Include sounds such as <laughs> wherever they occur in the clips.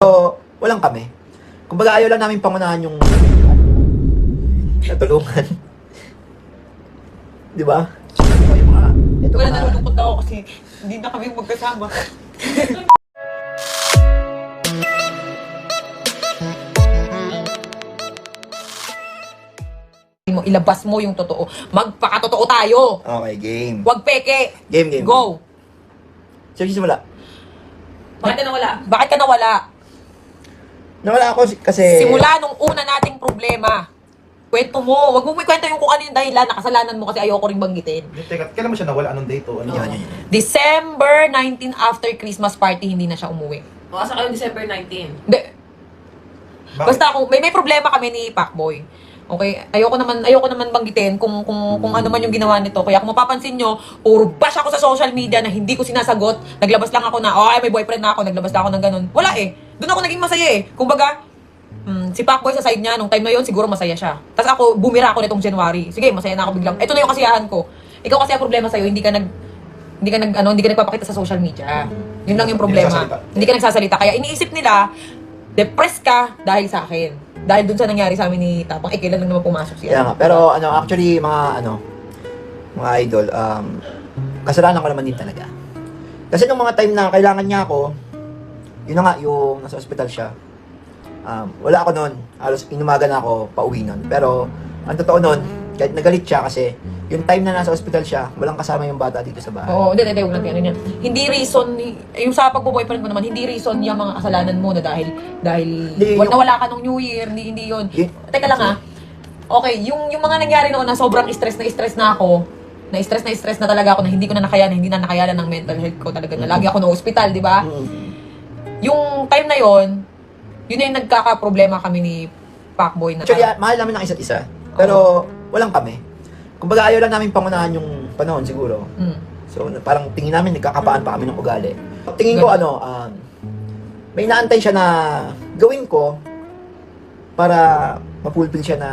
So, walang kami. Kumbaga ayaw lang namin pangunahan yung natulungan. <laughs> Di ba? Yung mga, ito Wala mga, nalulungkot ako kasi hindi na kami magkasama. <laughs> mo ilabas mo yung totoo. Magpakatotoo tayo. Okay, game. Huwag peke. Game, game. Go. Sige, simula. Bakit ka nawala? Bakit ka nawala? Nawala ako si- kasi... Simula nung una nating problema. Kwento mo. Huwag mo may kwento yung kung ano yung dahilan. Nakasalanan mo kasi ayoko ring banggitin. Teka, kailan mo siya nawala? Anong date o ano? Yan, yan, yan. December 19 after Christmas party, hindi na siya umuwi. O, asa kayo December 19? Hindi. Bakit? Basta kung may may problema kami ni Pacboy. Okay, ayoko naman ayoko naman banggitin kung kung kung ano man yung ginawa nito. Kaya kung mapapansin nyo, puro bash ako sa social media na hindi ko sinasagot. Naglabas lang ako na, oh, ay, may boyfriend na ako, naglabas lang ako ng ganun. Wala eh. Doon ako naging masaya eh. Kumbaga, mm, si Pacboy sa side niya, nung time na yon siguro masaya siya. Tapos ako, bumira ako nitong January. Sige, masaya na ako biglang. Ito na yung kasiyahan ko. Ikaw kasi ang problema sa'yo, hindi ka nag hindi ka nag ano, hindi ka nagpapakita sa social media. Yun lang yung problema. Hindi ka nagsasalita. Kaya iniisip nila, depressed ka dahil sa akin. Dahil dun sa nangyari sa amin ni Tapang, eh, kailan lang naman pumasok siya. Kaya. Pero ano, actually, mga ano, mga idol, um, kasalanan ko naman din talaga. Kasi nung mga time na kailangan niya ako, yun na nga, yung nasa ospital siya. Um, wala ako noon. Halos inumaga na ako pauwi noon. Pero, ang totoo noon, kahit nagalit siya kasi, yung time na nasa ospital siya, walang kasama yung bata dito sa bahay. Oo, hindi, hindi, huwag natin ano niya. Hindi reason, yung sa pagbo-boyfriend mo naman, hindi reason yung mga kasalanan mo na dahil, dahil, Hindi, wala, yung- ka nung New Year, hindi, hindi yun. Yun- Teka lang ha. Okay, yung, yung mga nangyari noon na sobrang stress na stress na ako, na stress na stress na talaga ako na hindi ko na nakayanan, hindi na nakayanan ng mental health ko talaga na lagi ako na ospital, di ba? Mm. Yung time na yon, yun na yung nagkaka-problema kami ni Pacboy na. Actually, ah, mahal namin ang isa't isa. Pero, walang kami. Kumbaga, ayaw lang namin pangunahan yung panahon siguro. Mm. So, parang tingin namin, nagkakapaan pa kami ng ugali. Tingin ko, ano, um, may naantay siya na gawin ko para mapulpil siya na,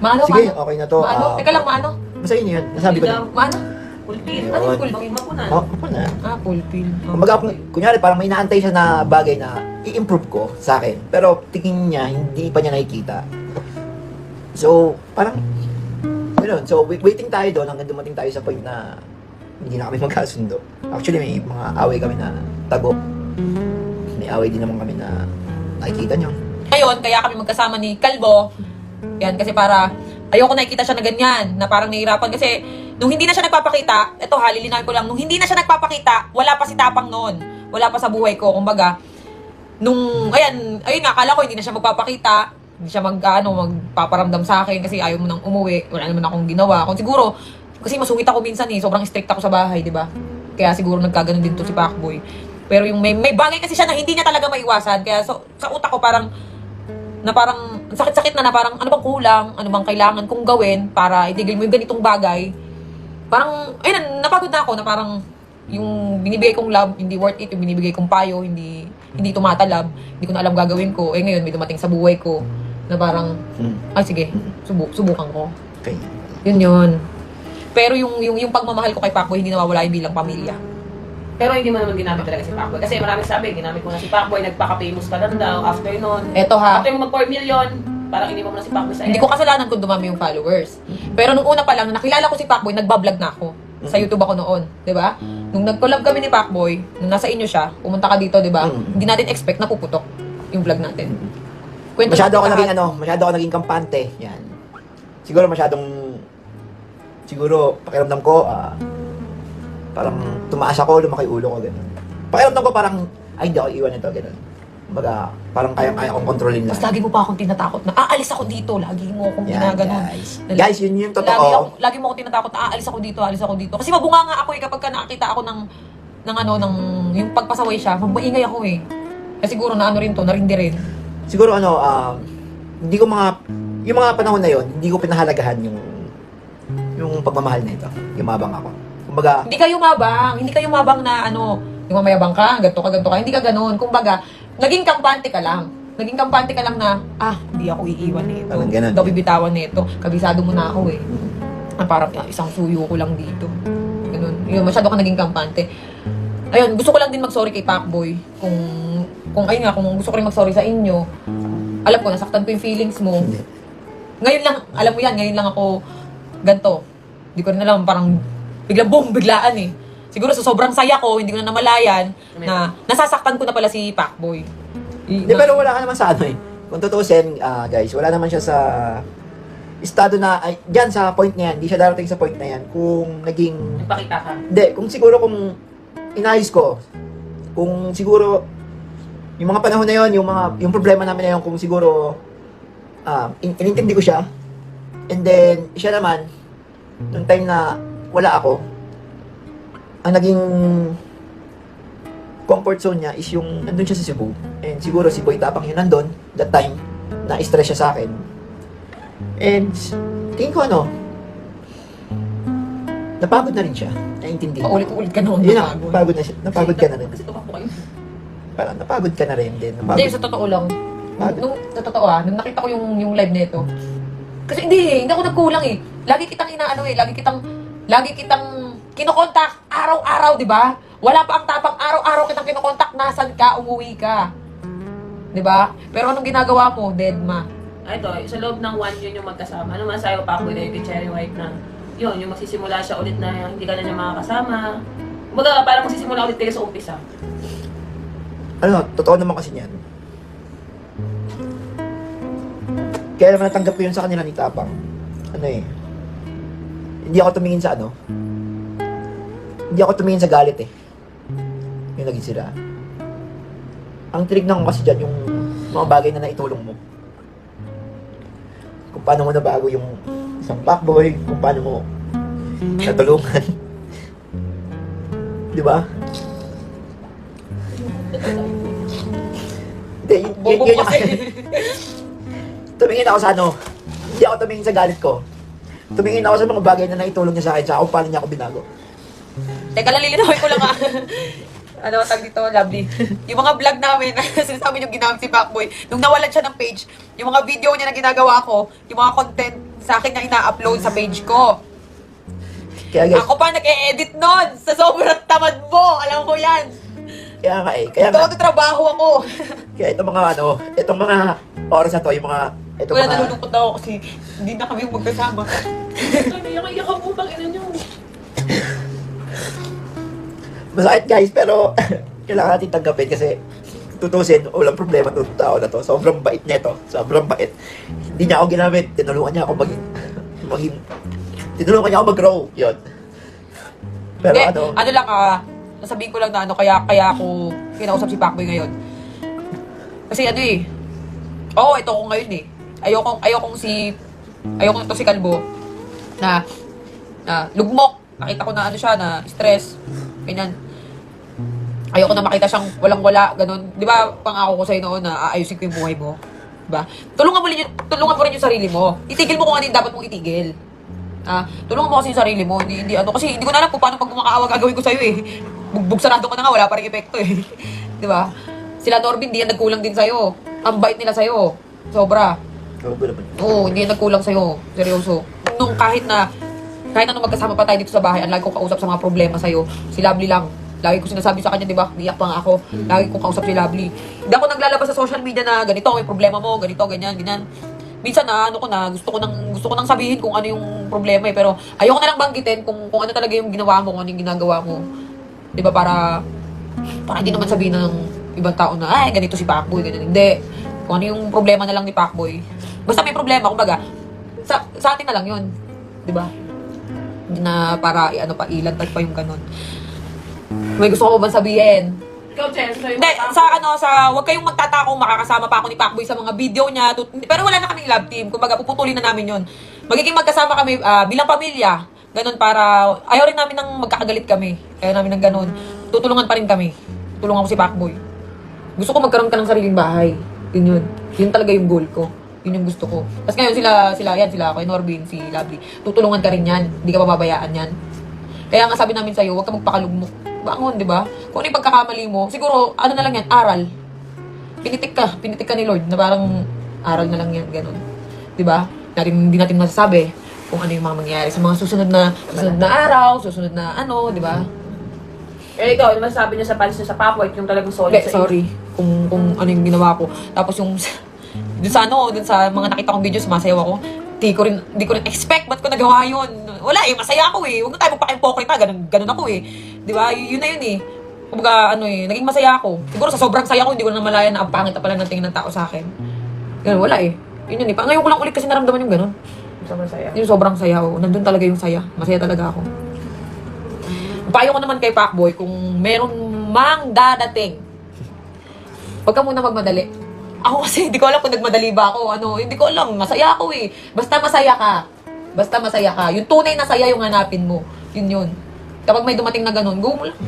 Maano, sige, maano? okay na to. Maano? ah, Teka lang, maano? Basta yun yun. Nasabi ko na. Maano? Pulpil. Ano yung pulpil? Mapunan. Oh, na. Ah, pulpil. Kumbaga, kunyari, parang may naantay siya na bagay na i-improve ko sa akin. Pero tingin niya, hindi pa niya nakikita. So, parang, yun. So, wait- waiting tayo doon hanggang dumating tayo sa point na hindi na kami magkasundo. Actually, may mga away kami na tago. May away din naman kami na nakikita niyo. Ngayon, kaya kami magkasama ni Kalbo. Yan, kasi para ayoko nakikita siya na ganyan, na parang nahihirapan. Kasi nung hindi na siya nagpapakita, eto ha, lilinawin ko lang, nung hindi na siya nagpapakita, wala pa si Tapang noon. Wala pa sa buhay ko. Kumbaga, nung, ayan, ayun nga, akala ko hindi na siya magpapakita. Hindi siya mag, ano, magpaparamdam sa akin kasi ayaw mo nang umuwi. Wala naman akong ginawa. Kung siguro, kasi masungit ako minsan eh, sobrang strict ako sa bahay, di ba? Kaya siguro nagkaganon din to si Pacboy. Pero yung may, may bagay kasi siya na hindi niya talaga maiwasan. Kaya so, sa utak ko parang, na parang, ang sakit-sakit na na parang, ano bang kulang, ano bang kailangan kong gawin para itigil mo yung ganitong bagay. Parang, ayun, napagod na ako na parang, yung binibigay kong love, hindi worth it, yung binibigay kong payo, hindi, hindi tumatalab, hindi ko na alam gagawin ko. Eh ngayon, may dumating sa buhay ko, na parang, Hmm. ay sige, subu subukan ko. Okay. Yun yun. Pero yung, yung, yung pagmamahal ko kay Pacboy, hindi nawawala yung bilang pamilya. Pero hindi mo naman ginamit talaga si Pacboy. Kasi maraming sabi, ginamit mo na si Pacboy, nagpaka-famous ka lang daw after nun. Eto ha, After mo mag-4 million, parang hindi mo na si Pacboy sa Hindi ko kasalanan kung dumami yung followers. Pero nung una pa lang, nung nakilala ko si Pacboy, nagbablog na ako. Sa YouTube ako noon, 'di ba? Nung nag-collab kami ni Pacboy, nung nasa inyo siya, pumunta ka dito, 'di ba? Mm. Hindi natin expect na puputok yung vlog natin. Kwento Masyado ako naging ano, masyado ako naging kampante. Yan. Siguro masyadong siguro pakiramdam ko ah, parang tumaas ako, lumaki ulo ko ganun. Pakiramdam ko parang ay hindi ako iwan ito ganun. Kumbaga, parang kaya-kaya kong kontrolin Mas lang. lagi mo pa akong tinatakot na aalis ako dito, lagi mo akong Yan, ginaganon. guys. Lagi- Guys, yun yung Lagi, totoo. ako, lagi mo ako tinatakot na aalis ako dito, aalis ako dito. Kasi mabunga nga ako eh kapag ka nakakita ako ng ng ano, ng yung pagpasaway siya, maingay ako eh. Kasi siguro na ano rin to, narindi rin. Siguro ano, um, hindi ko mga, yung mga panahon na yon hindi ko pinahalagahan yung, yung pagmamahal na ito. Yumabang ako. Kumbaga, Hindi kayo mabang. Hindi kayo mabang na ano, yung mamayabang ka, ganto ka, ganto ka. Hindi ka ganun. Kumbaga, naging kampante ka lang. Naging kampante ka lang na, ah, hindi ako iiwan nito. Parang ganun. Hindi ako bibitawan nito. Kabisado mo na ako eh. Ah, parang ah, isang suyo ko lang dito. Ganun. Yun, masyado ka naging kampante. Ayun, gusto ko lang din mag-sorry kay Pacboy. Kung, kung ayun nga, kung gusto ko rin mag-sorry sa inyo, alam ko, nasaktan ko yung feelings mo. Ngayon lang, alam mo yan, ngayon lang ako ganto. Hindi ko rin alam, parang biglang boom, biglaan eh. Siguro sa sobrang saya ko, hindi ko na namalayan na nasasaktan ko na pala si Pacboy. I- Hindi, pero wala ka naman sa ano eh. Kung tutusin, ah, guys, wala naman siya sa estado na, ay, dyan sa point na yan, hindi siya darating sa point na yan kung naging, Nagpakita ka. hindi, kung siguro kung inayos ko, kung siguro, yung mga panahon na yon yung mga, yung problema namin na yun, kung siguro, um, in- inintindi ko siya, and then, siya naman, nung time na wala ako, ang naging comfort zone niya is yung nandun siya sa Cebu. And siguro si Boy Tapang yun nandun, that time, na-stress siya sa akin. And, tingin ko ano, napagod na rin siya. Naintindi. Paulit-ulit ka noon. Yun na, napagod na siya. Napagod ka na rin. Kasi tumakbo kayo. Parang napagod ka na rin din. Hindi, Napagod. sa totoo lang. Bakit? Nung, sa totoo ah, nung nakita ko yung, yung live nito. Kasi hindi eh, hindi ako nagkulang eh. Lagi kitang inaano eh, lagi kitang, lagi kitang kinokontak araw-araw, di ba? Wala pa ang tapang araw-araw kitang kinokontak, nasan ka, umuwi ka. Di ba? Pero anong ginagawa mo, dead ma? Ito, sa loob ng one yun yung magkasama. Ano masayo pa ako Cherry White na yun, yung magsisimula siya ulit na hindi ka na niya makakasama. Kumbaga, parang magsisimula ulit kayo sa umpisa. Ano, totoo naman kasi niyan. Kaya naman natanggap ko yun sa kanila ni Tapang. Ano eh. Hindi ako tumingin sa ano. Hindi ako tumingin sa galit eh. Yung naging sila. Ang tinignan ko kasi dyan yung mga bagay na naitulong mo. Kung paano mo nabago yung isang fuckboy, kung paano mo natulungan. Di ba? Hindi, yun, yun, Bobo yun yung- kasi. tumingin ako sa ano. Hindi ako tumingin sa galit ko. Tumingin ako sa mga bagay na naitulong niya sa akin sa kung paano niya ako binago. Teka lang, lilinawin ko lang ah. ano, tag dito, lovely. yung mga vlog namin, <laughs> sinasabi yung ginamit si Pacboy, nung nawalan siya ng page, yung mga video niya na ginagawa ko, yung mga content sa akin na ina-upload sa page ko. Kaya guys, Ako pa nag-e-edit nun sa sobrang tamad mo. Alam mo yan. kaya nga eh. Kaya nga, Todo trabaho ako. kaya itong mga ano, itong mga oras na to, yung mga, itong Wala mga, nalulungkot na ako kasi hindi na kami magkasama. Iyak-iyak ang utang ina niyo. masakit guys, pero <laughs> kailangan natin tanggapin kasi tutusin, walang problema to tao na to. Sobrang bait nito. Sobrang bait. Hindi niya ako ginamit. Tinulungan niya ako maging, maging, tinulungan niya ako mag-grow. Yun. Pero Hindi, ano, ano lang ah, nasabihin ko lang na ano, kaya, kaya ako kinausap si Pacboy ngayon. Kasi ano eh, oo, ito ko ngayon eh. Ayokong, ayokong si, ayokong ito si Kalbo, na, na lugmok. Nakita ko na ano siya, na stress, ganyan. Ayoko na makita siyang walang-wala, ganun. Di ba, pangako ko sa'yo noon na aayusin ko yung buhay mo? Di ba? Tulungan mo, rin yung, tulungan mo rin yung sarili mo. Itigil mo kung ano yung dapat mong itigil. Ah, tulungan mo kasi yung sarili mo. Hindi, hindi ano, kasi hindi ko na alam kung paano pag kumakaawa gagawin ko sa'yo eh. Bugbog sarado ko na nga, wala pa rin epekto eh. <laughs> Di ba? Sila Norbin, hindi yan nagkulang din sa'yo. Ang bait nila sa'yo. Sobra. Oo, hindi yan nagkulang sa'yo. Seryoso. Nung kahit na, kahit na nung magkasama pa tayo dito sa bahay, ang lagi kong kausap sa mga problema sa'yo, si Lovely lang. Lagi ko sinasabi sa kanya, di ba? Iyak pa nga ako. Lagi kong kausap si Lovely. Hindi ako naglalabas sa social media na ganito, may problema mo, ganito, ganyan, ganyan. Minsan na, ano ko na, gusto ko nang, gusto ko nang sabihin kung ano yung problema eh. Pero ayoko na lang banggitin kung, kung ano talaga yung ginawa mo, kung ano yung ginagawa mo. Di ba? Para, para hindi naman sabihin ng ibang tao na, ay, ganito si Pacboy, ganyan. Hindi. Kung ano yung problema na lang ni Pacboy. Basta may problema, kumbaga, sa, sa atin na lang yun. Di ba? Na para, ano pa, ilantad pa yung ganun. May gusto ko ba sabihin? Ikaw, Chen, sa'yo Hindi, sa ano, sa, wag kayong magtatakong makakasama pa ako ni Pacboy sa mga video niya. Tut- pero wala na kaming love team. Kumbaga, puputulin na namin yun. Magiging magkasama kami ah, bilang pamilya. Ganun para, ayaw rin namin ng magkakagalit kami. Ayaw namin ng ganun. Tutulungan pa rin kami. Tulungan ko si Pacboy. Gusto ko magkaroon ka ng sariling bahay. Yun yun. Yun talaga yung goal ko. Yun yung gusto ko. Tapos ngayon sila, sila yan, sila, kay Norbin, si Lovely. Tutulungan ka rin yan. Hindi ka pababayaan yan. Kaya nga sabi namin sa'yo, huwag ka magpakalugmok. Bangon, di ba? Kung ano yung pagkakamali mo, siguro, ano na lang yan, aral. Pinitik ka, pinitik ka ni Lord, na parang aral na lang yan, ganun. Di ba? Natin, hindi natin masasabi kung ano yung mga mangyayari sa mga susunod na, susunod na araw, susunod na ano, di ba? Eh, ikaw, ano masasabi niya sa panis niya sa Pacboy, yung talagang solid Hindi, sa sorry. Kung, kung ano yung ginawa ko. Tapos yung, dun sa ano, dun sa mga nakita kong videos, masayaw ako. Di ko rin, di ko rin expect, ba't ko nagawa yun? Wala eh, masaya ako eh. Huwag na tayo magpaka-hypocrite ganun, ganun ako eh. Di ba? Y- yun na yun eh. Kumbaga, ano eh, naging masaya ako. Siguro sa sobrang saya ko, hindi ko na namalayan na ang pangit na pala ng tingin ng tao sa akin. Ganun, wala eh. Yun yun eh. Pa- Ngayon ko lang ulit kasi naramdaman yung ganun. Sobrang saya. Yung sobrang saya ko. Nandun talaga yung saya. Masaya talaga ako. Payo ko naman kay Pacboy, kung meron mang dadating, huwag ka muna magmadali. Ako kasi, hindi ko alam kung nagmadali ba ako. Ano, hindi ko alam. Masaya ako eh. Basta masaya ka. Basta masaya ka. Yung tunay na saya yung hanapin mo. Yun yun. Kapag may dumating na ganun, go mo lang.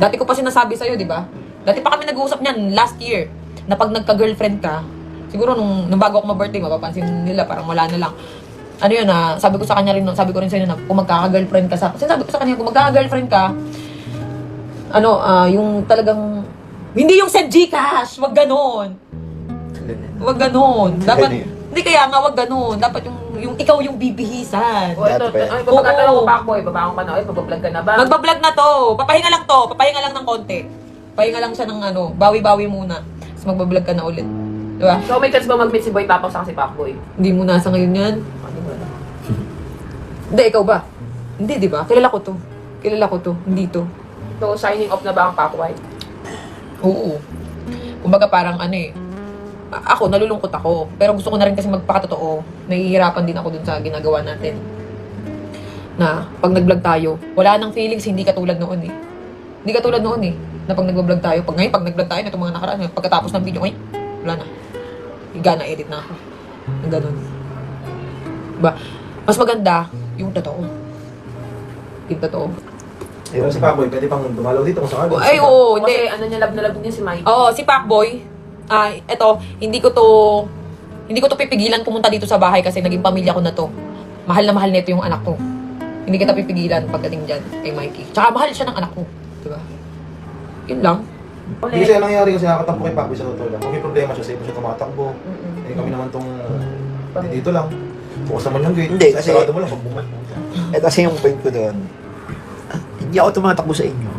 Dati ko pa sinasabi sa'yo, di ba? Dati pa kami nag-uusap niyan last year. Na pag nagka-girlfriend ka, siguro nung, nung bago ako ma-birthday, mapapansin nila parang wala na lang. Ano yun ah, sabi ko sa kanya rin, sabi ko rin sa'yo na kung magkaka-girlfriend ka sa, kasi sabi ko sa kanya, kung magkaka-girlfriend ka, ano, ah, yung talagang, hindi yung send Gcash, wag ganon. Wag ganon. Dapat, hindi kaya nga wag ganon. Dapat yung, yung ikaw yung bibihisan. O, ito, Dati pa yan. ay, pagkakatanong ko, Oo. Pacboy, babaong ka na, ay, pag-vlog ka na ba? Magbablog na to. Papahinga lang to. Papahinga lang ng konti. Pahinga lang siya ng ano, bawi-bawi muna. Tapos magbablog ka na ulit. Di ba? So, may chance ba mag-meet si Boy Papaw sa si Pacboy? Hindi mo nasa ngayon yan. Ano ba? Hindi, ikaw ba? Hindi, di ba? Kilala ko to. Kilala ko to. Hindi to. So, signing off na ba ang Pacboy? Oo. Kumbaga parang ano eh. Ako, nalulungkot ako. Pero gusto ko na rin kasi magpakatotoo. Nahihirapan din ako dun sa ginagawa natin. Na pag nag-vlog tayo, wala nang feelings, hindi katulad noon eh. Hindi katulad noon eh. Na pag nag-vlog tayo, pag ngayon, pag nag-vlog tayo, na itong mga nakaraan, pagkatapos ng video, ay, wala na. Higa na, edit na ako. Ang ganun. Diba? Mas maganda, yung totoo. Yung totoo. Pero si Pacboy, pwede pang dumalaw dito kung sakali. Ay, oo, hindi. Kasi ano niya, love na love niya si Mike. Oo, si Pacboy. Ah, eto, hindi ko to hindi ko to pipigilan pumunta dito sa bahay kasi naging pamilya ko na to. Mahal na mahal nito yung anak ko. Hindi kita pipigilan pagdating diyan kay Mikey. Tsaka mahal siya ng anak ko, di ba? Yun lang. Hindi kasi ang nangyari kasi nakatakbo kay Pacboy sa totoo lang. Kung may problema siya, sa iba siya tumatakbo. Eh kami naman tong dito lang. Bukas naman yung gate. Hindi, kasi- Sarado mo lang pag bumat. Eh kasi yung point ko doon, hindi ako tumatakbo sa inyo.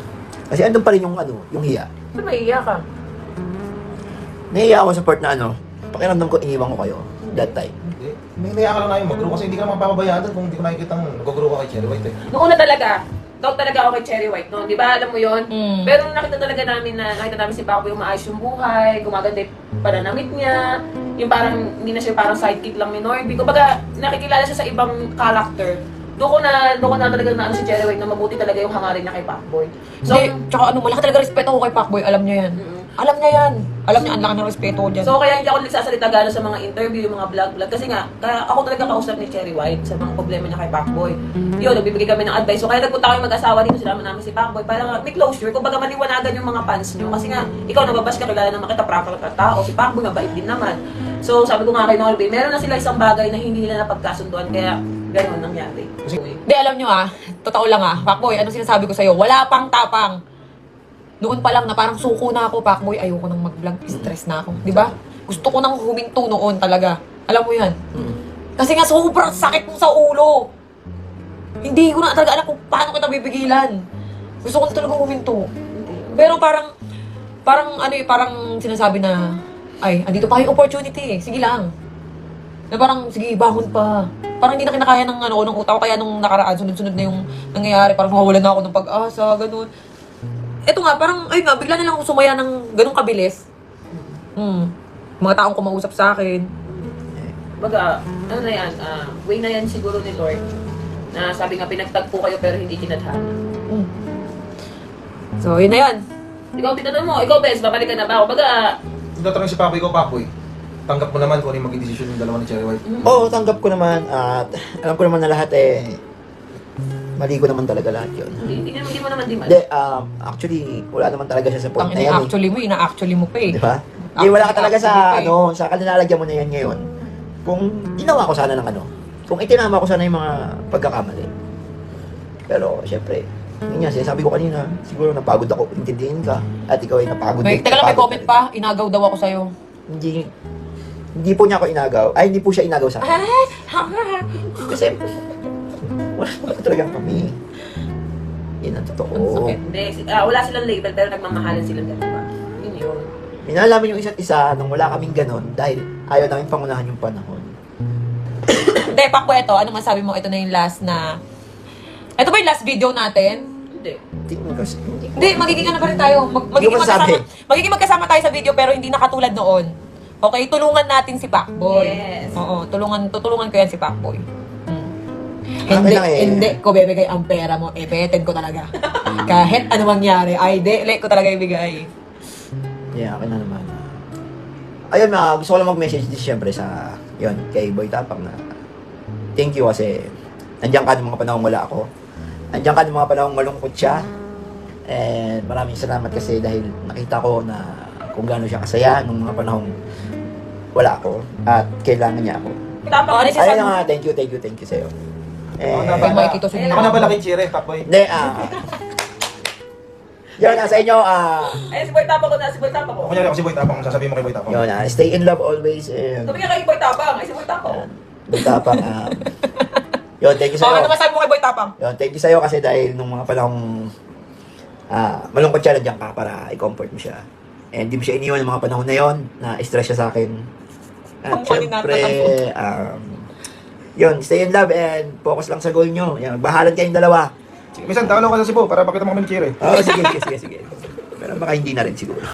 Kasi andun pa rin yung ano, yung hiya. Ba't maiiyak ka? Nahiya ako sa part na ano, pakiramdam ko iniwan ko kayo that time. May naiya ka lang na yung mag-grow kasi hindi ka naman papabayaan doon kung hindi ko nakikita ng nag-grow ka kay Cherry White eh. Noong una talaga, dog talaga ako kay Cherry White noon. Di ba? Alam mo yon Mm. Pero nung nakita talaga namin na nakita namin si Pacboy yung maayos yung buhay, gumaganda yung pananamit niya, yung parang hindi na siya parang sidekick lang ni Norby. Kumbaga, nakikilala siya sa ibang character. Doon ko na, doon ko na talaga na ano si Cherry White na mabuti talaga yung hangarin niya kay Pacboy. So, So, tsaka ano, malaki talaga respeto ko kay Pacboy. Alam niya yan. Mm-mm. Alam niya yan. Alam niya, ang laki ng respeto ko dyan. So kaya hindi ako nagsasalita gano'n sa mga interview, yung mga vlog-vlog. Kasi nga, kaya ako talaga kausap ni Cherry White sa mga problema niya kay Pacboy. Yun, nagbibigay kami ng advice. So kaya nagpunta kami mag-asawa dito, sinama namin si Pacboy para nga may closure. Kung baga maliwanagan yung mga fans niyo. Kasi nga, ikaw nababash ka, kilala naman kita, proper ka tao. Si Pacboy, mabait din naman. So sabi ko nga kay Norby, meron na sila isang bagay na hindi nila napagkasunduan. Kaya gano'n nangyari. Hindi, alam nyo ah, totoo lang ah, Pacboy, ano sinasabi ko sa'yo? Wala pang tapang. Noon pa lang na parang suko na ako, Pacboy, ayoko nang mag-vlog, stress na ako. Di ba? Gusto ko nang huminto noon talaga. Alam mo yan? Kasi nga sobrang sakit mo sa ulo. Hindi ko na talaga alam kung paano kita bibigilan. Gusto ko na talaga huminto. Pero parang, parang ano eh, parang sinasabi na, ay, andito pa yung opportunity eh. Sige lang. Na parang, sige, bangon pa. Parang hindi na kinakaya ng, ano, ng utak ko. Kaya nung nakaraan, sunod-sunod na yung nangyayari. Parang mawawalan na ako ng pag-asa, ganun. Eto nga, parang, ayun nga, bigla na lang ako sumaya ng ganun kabilis. Hmm. Mga taong kumausap sa akin. Baga, ano na yan, ah, way na yan siguro ni Lord. Na sabi nga, pinagtagpo kayo pero hindi kinadhana. Hmm. So, yun na yun. Ikaw, tinatanong mo, ikaw, Bes, babalik ka na ba ako? Baga, Kung tatanungin si Pacboy ko, Pacboy, tanggap mo naman kung ano yung maging desisyon ng dalawa ni Cherry White. Oo, tanggap ko naman at alam ko naman na lahat eh, mali ko naman talaga lahat yun. hindi, hindi, hindi mo naman di man. Hindi, um, actually, wala naman talaga siya sa point Ang na yan eh. actually mo, ina-actually mo pa eh. Di ba? Hindi, wala ka talaga sa, Actually, ano, sa kalinalagyan mo na yan ngayon. Kung ginawa ko sana ng ano, kung itinama ko sana yung mga pagkakamali. Pero, syempre, yun nga, sinasabi ko kanina, siguro napagod ako, intindihin ka, at ikaw ay napagod May, din. teka lang, may napagod comment ka pa. Inagaw daw ako sa'yo. din. Hindi, hindi po niya ako inagaw. Ay, hindi po siya inagaw sa akin. Kasi, wala, wala talagang kami. Yan ang Ang totoo. sakit. Hindi, si- ah, wala silang label pero nagmamahalan silang dalawa. Yun yun. Minalaman yung isa't isa nung wala kaming ganon dahil ayaw namin pangunahan yung panahon. Hindi, Pakbo, ito. Ano masabi mo? Ito na yung last na... Ito ba yung last video natin? Hindi. Hindi ko kasi, hindi ko. Hindi, magiging ano pa rin tayo. Mag, magiging, masabi. magkasama, magiging magkasama tayo sa video pero hindi na katulad noon. Okay, tulungan natin si Pacboy. Yes. Oo, tulungan, tutulungan ko yan si Pacboy. Hmm. Akin Hindi, lang eh. hindi ko bibigay ang pera mo. Eh, beten ko talaga. Kahit ano mangyari, ay, di, ko talaga ibigay. Yeah, akin na naman. Ayun na, gusto ko lang mag-message din siyempre sa, yun, kay Boy Tapang na thank you kasi nandiyan ka ng mga panahong wala ako. Nandiyan ka ng mga panahong malungkot siya. And maraming salamat kasi dahil nakita ko na kung gaano siya kasaya nung mga panahong wala ako at kailangan niya ako. Tapang Ano Ayun na nga, thank you, thank you, thank you sa'yo. Eh, Ako na ba? Mike, ito Ako na pala kay Chire, Pakboy. Hindi, ah. <laughs> yun, na sa inyo, ah. Ayun, si Boy Tapang ko na, si Boy Tapang ko. Kunyari ako si Boy Tapang, sasabihin mo kay Boy Tapang. yun, ah. Stay in love always. And, Sabi nga kay Boy Tapang, ay si Boy Tapang. Tapang, ah. yun, thank you Oh, ano sa'yo. masabi mo kay Boy Tapang? Yun, thank you sa'yo kasi dahil nung mga panahong ah, malungkot siya, nandiyan ka para i-comfort mo siya. And di mo siya iniwan ng mga panahon na yon na stress siya sa akin. At Ang mali syempre, um, yun, stay in love and focus lang sa goal nyo. Yan, magbahalan kayong dalawa. Sige, Minsan, talo ka sa Cebu para pakita mo kami ni Chire. Oo, sige, sige, sige, sige. Pero baka hindi na rin siguro.